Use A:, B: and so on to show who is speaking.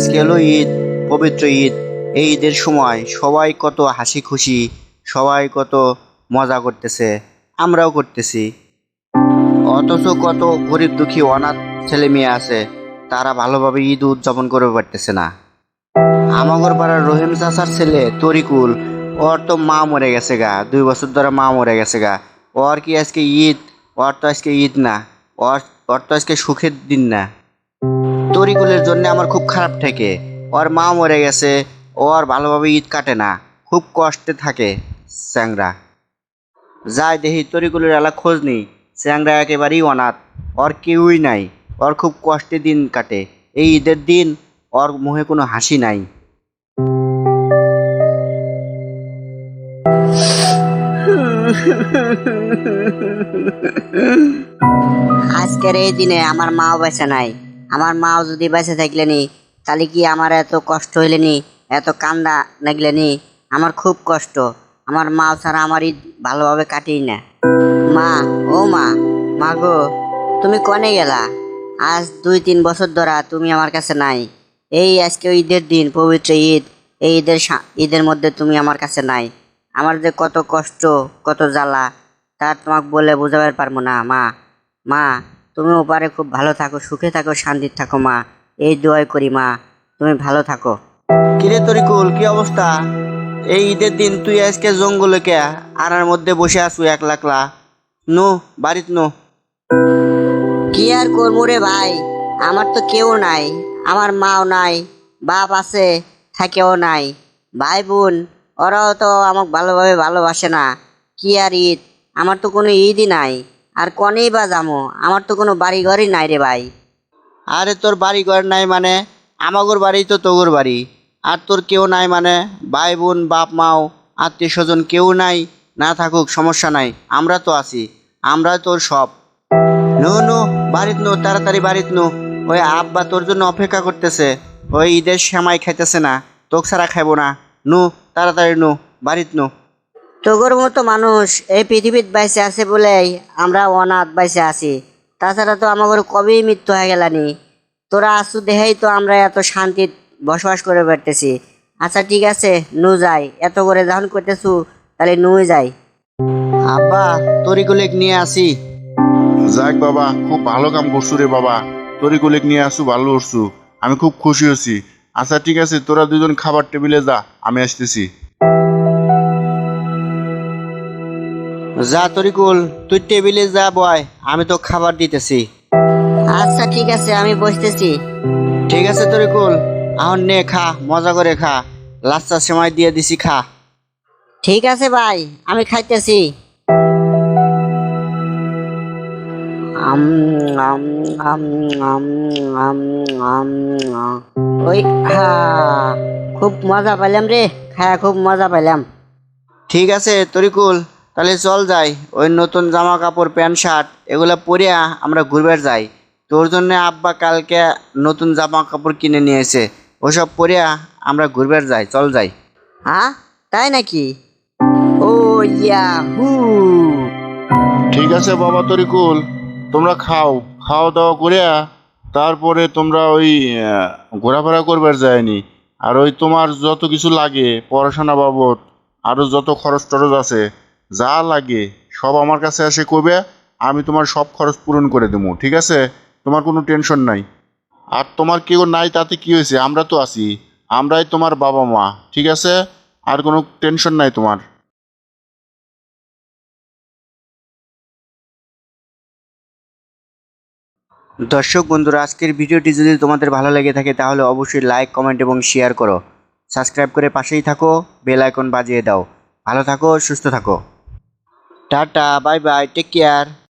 A: আজকে হলো ঈদ, পবিত্র ঈদ। এই ঈদের সময় সবাই কত হাসি খুশি, সবাই কত মজা করতেছে, আমরাও করতেছি। অথচ কত গরিব দুঃখী অনাথ ছেলে মেয়ে আছে, তারা ভালোভাবে ঈদ উদযাপন করতে পারতেছে না। আমাগর পাড়ার রহিম চাচার ছেলে তরিকুল, ওর তো মা মরে গেছে গা, দুই বছর ধরে মা মরে গেছে গা। ওর কি আজকে ঈদ? ওর তো আজকে ঈদ না। ওর ওর তো আজকে সুখের দিন না। তরিকুলের জন্য আমার খুব খারাপ ঠেকে। ওর মা মরে গেছে ওর ভালোভাবে ঈদ কাটে না, খুব কষ্টে থাকে চ্যাংরা যাই দেখি তরিকুলের এলা খোঁজ নেই চ্যাংরা একেবারেই অনাথ, ওর কেউই নাই, ওর খুব কষ্টে দিন কাটে, এই ঈদের দিন ওর মুখে কোনো হাসি নাই।
B: আজকের এই দিনে আমার মাও বেঁচে নাই। আমার মাও যদি বেঁচে থাকলেনি, তাহলে কি আমার এত কষ্ট হইলেনি, এত কান্দা লাগলেনি? আমার খুব কষ্ট। আমার মাও ছাড়া আমার ঈদ ভালোভাবে কাটেই না। মা, ও মা মা গো, তুমি কনে গেলা? আজ দুই তিন বছর ধরা তুমি আমার কাছে নাই। এই আজকে ঈদের দিন, পবিত্র ঈদ, এই ঈদের ঈদের মধ্যে তুমি আমার কাছে নাই। আমার যে কত কষ্ট, কত জ্বালা, তা তোমাকে বলে বোঝাবার পারব না, মা। মা তুমি ওপারে খুব ভালো থাকো সুখে থাকো শান্তিতে থাকো মা। এই দোয়াই করি মা। তুমি ভালো থাকো।
A: কিরে তরিকুল কি অবস্থা? এই ঈদের দিন তুই আজকে জঙ্গলে কে? আনার মধ্যে বসে আসু এক লাখলা নো বাড়িত নো।
B: কি আর করব রে ভাই? আমার তো কেউ নাই। আমার মাও নাই। বাপ আছে থাকেও নাই। ভাই বোন ওরাও তো আমাকে ভালোভাবে ভালোবাসে না। কি আর ঈদ? আমার তো কোনো ঈদই নাই। আর কনেই বা যামো? আমার তো কোনো বাড়ি ঘরই নাই রে ভাই।
A: আরে তোর বাড়ি ঘর নাই মানে? আমাগর বাড়ি তো তোগর বাড়ি। আর তোর কেউ নাই মানে? ভাই বোন, বাপ, মাও আত্মীয় স্বজন কেউ নাই? না থাকুক, সমস্যা নাই। আমরা তো আছি। আমরা তোর সব। নো নো, বাড়িত নো, তাড়াতাড়ি বাড়িত নো। ওই আব্বা তোর জন্য অপেক্ষা করতেছে। ওই ঈদের শ্যামাই খাইতেছে না। তোক ছাড়া খাইবো না। নু, তাড়াতাড়ি নু, বাড়িত নু।
B: তোগর মতো মানুষ এই পৃথিবীত বাইসে আছে বলেই আমরা অনাথ বাইসে আছি। তাছাড়া তো আমাদের কবেই মৃত্যু হয়ে গেলানি তোরা আসু দেহেই তো আমরা এত শান্তিত বসবাস করে বেড়তেছি আচ্ছা ঠিক আছে নু যাই। এত করে যখন করতেছু তাহলে নুই যাই।
A: আব্বা তরিকুলেক নিয়ে আসি।
C: যাক বাবা খুব ভালো কাম করছু রে বাবা। তোর কলিক নিয়ে আসু ভালো করছু আমি খুব খুশি হচ্ছি। আচ্ছা ঠিক আছে তোরা দুজন খাবার টেবিলে যা আমি আসতেছি।
A: যা তরিকুল তুই টেবিলে যা বয় আমি তো খাবার দিতেছি।
B: আচ্ছা ঠিক আছে আমি বসতেছি।
A: ঠিক আছে তরিকুল এখন নে খা মজা করে খা। লাচ্চার সময় দিয়ে দিছি খা।
B: ঠিক আছে ভাই আমি খাইতেছি। আম, আম, আম, আম, আম, আম, আম। ওই হা খুব মজা পাইলাম রে খায়া খুব মজা পাইলাম।
A: ঠিক আছে তরিকুল তাহলে চল যাই ওই নতুন জামা কাপড় প্যান্ট শার্ট এগুলো পরিয়া আমরা ঘুরবার যাই। তোর জন্য আব্বা কালকে নতুন জামা কাপড় কিনে নিয়েছে ওসব পরিয়া আমরা ঘুরবার যাই চল যাই।
B: হ্যাঁ? তাই নাকি? ও ইয়া হু
C: ঠিক আছে বাবা তরিকুল তোমরা খাও খাওয়া দাওয়া করিয়া তারপরে তোমরা ওই আহ, ঘোরাফেরা করবার যায়নি। আর ওই তোমার যত কিছু লাগে পড়াশোনা বাবদ আরও যত খরচ টরচ আছে যা লাগে সব আমার কাছে এসে কবে আমি তোমার সব খরচ পূরণ করে দেবো, ঠিক আছে? তোমার কোনো টেনশন নাই। আর তোমার কেউ নাই, তাতে কি হয়েছে? আমরা তো আছি, আমরাই তোমার বাবা মা, ঠিক আছে? আর কোনো টেনশন নাই তোমার।
A: দর্শক বন্ধুরা, আজকের ভিডিওটি যদি তোমাদের ভালো লেগে থাকে, তাহলে অবশ্যই লাইক কমেন্ট এবং শেয়ার করো। সাবস্ক্রাইব করে পাশেই থাকো বেল আইকন বাজিয়ে দাও। ভালো থাকো, সুস্থ থাকো। tata bye bye take care